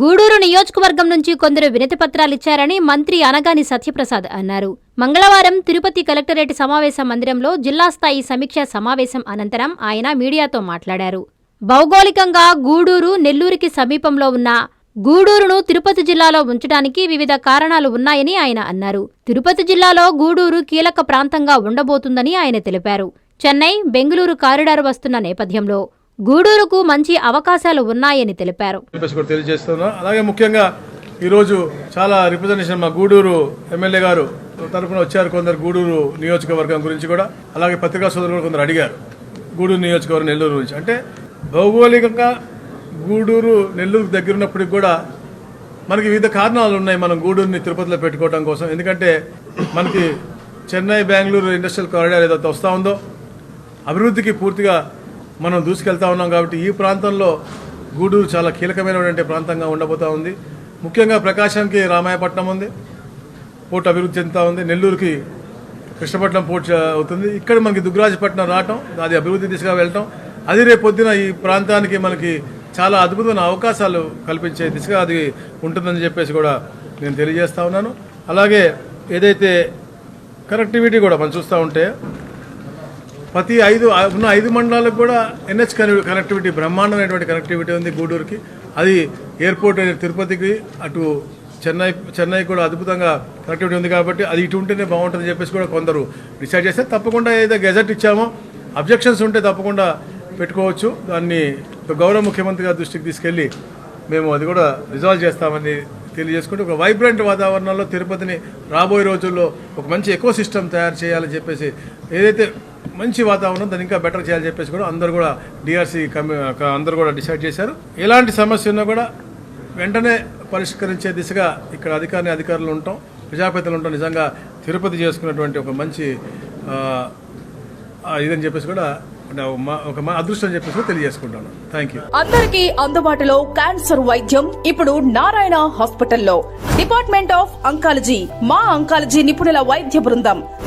గూడూరు నియోజకవర్గం నుంచి కొందరు వినతి పత్రాలిచ్చారని మంత్రి అనగాని సత్యప్రసాద్ అన్నారు. మంగళవారం తిరుపతి కలెక్టరేట్ సమావేశ మందిరంలో జిల్లా స్థాయి సమీక్ష సమావేశం అనంతరం ఆయన మీడియాతో మాట్లాడారు. భౌగోళికంగా గూడూరు నెల్లూరుకి సమీపంలో ఉన్న గూడూరును తిరుపతి జిల్లాలో ఉంచడానికి వివిధ కారణాలు ఉన్నాయని ఆయన అన్నారు. తిరుపతి జిల్లాలో గూడూరు కీలక ప్రాంతంగా ఉండబోతుందని ఆయన తెలిపారు. చెన్నై బెంగళూరు కారిడార్ వస్తున్న నేపథ్యంలో గూడూరుకు మంచి అవకాశాలు ఉన్నాయని తెలిపారు. తెలియజేస్తున్నాం. అలాగే ముఖ్యంగా ఈరోజు చాలా రిప్రజెంటేషన్ మా గూడూరు ఎమ్మెల్యే గారు తరఫున వచ్చారు కొందరు గూడూరు నియోజకవర్గం గురించి కూడా. అలాగే పత్రికా సోదరులు కూడా కొందరు అడిగారు గూడూరు నియోజకవర్గం నెల్లూరు గురించి. అంటే భౌగోళికంగా గూడూరు నెల్లూరు దగ్గర ఉన్నప్పటికి కూడా మనకి వివిధ కారణాలు ఉన్నాయి మనం గూడూరుని తిరుపతిలో పెట్టుకోవడం కోసం. ఎందుకంటే మనకి చెన్నై బెంగళూరు ఇండస్ట్రియల్ కారిడార్ ఏదైతే వస్తూ ఉందో అభివృద్ధికి పూర్తిగా మనం దూసుకెళ్తా ఉన్నాం కాబట్టి ఈ ప్రాంతంలో గూడూరు చాలా కీలకమైనటువంటి ప్రాంతంగా ఉండబోతా ఉంది. ముఖ్యంగా ప్రకాశంకి రామాయపట్నం ఉంది. పోర్ట్ అభివృద్ధి చెందుతా ఉంది. నెల్లూరుకి కృష్ణపట్నం పోర్ట్ అవుతుంది. ఇక్కడ మనకి దుగ్గరాజపట్నం రావటం అది అభివృద్ధి దిశగా వెళ్ళటం అది రేపొద్దున ఈ ప్రాంతానికి మనకి చాలా అద్భుతమైన అవకాశాలు కల్పించే దిశగా అది ఉంటుందని చెప్పేసి కూడా నేను తెలియజేస్తా ఉన్నాను. అలాగే ఏదైతే కనెక్టివిటీ కూడా మనం చూస్తూ ఉంటే ప్రతి ఐదు ఉన్న ఐదు మండలాలకు కూడా ఎన్హెచ్ కనెక్టివిటీ బ్రహ్మాండమైనటువంటి కనెక్టివిటీ ఉంది గూడూరుకి. అది ఎయిర్పోర్ట్ తిరుపతికి అటు చెన్నై చెన్నై కూడా అద్భుతంగా కనెక్టివిటీ ఉంది కాబట్టి అది ఇటు ఉంటేనే బాగుంటుంది చెప్పేసి కూడా కొందరు డిసైడ్ చేస్తే తప్పకుండా ఏదైతే గెజెట్ ఇచ్చామో అబ్జెక్షన్స్ ఉంటే తప్పకుండా పెట్టుకోవచ్చు. దాన్ని గౌరవ ముఖ్యమంత్రి గారి దృష్టికి తీసుకెళ్ళి మేము అది కూడా రిజాల్వ్ చేస్తామని తెలియజేసుకుంటే ఒక వైబ్రెంట్ వాతావరణంలో తిరుపతిని రాబోయే రోజుల్లో ఒక మంచి ఎకో సిస్టమ్ తయారు చేయాలని చెప్పేసి ఏదైతే మంచి వాతావరణం దాన్ని ఇంకా బెటర్ చేయాలని చెప్పేసి కూడా అందరూ కూడా డిఆర్సీ కమి అందరూ కూడా డిసైడ్ చేశారు. ఎలాంటి సమస్య ఉన్నా కూడా వెంటనే పరిష్కరించే దిశగా ఇక్కడ అధికారిని అధికారులు ఉంటాం. ప్రజాపతిలు ఉంటాం. నిజంగా తిరుపతి చేసుకున్నటువంటి ఒక మంచి ఇదని చెప్పేసి కూడా ఒక మా- ఒక మా అదృష్టం చెప్పేసి కూడా తెలియజేసుకుంటాను. థ్యాంక్ యూ అందరికీ అందుబాటులో క్యాన్సర్ వైద్యం ఇప్పుడు నారాయణ హాస్పిటల్లో. డిపార్ట్మెంట్ ఆఫ్ అంకాలజీ మా అంకాలజీ నిపుణుల వైద్య బృందం.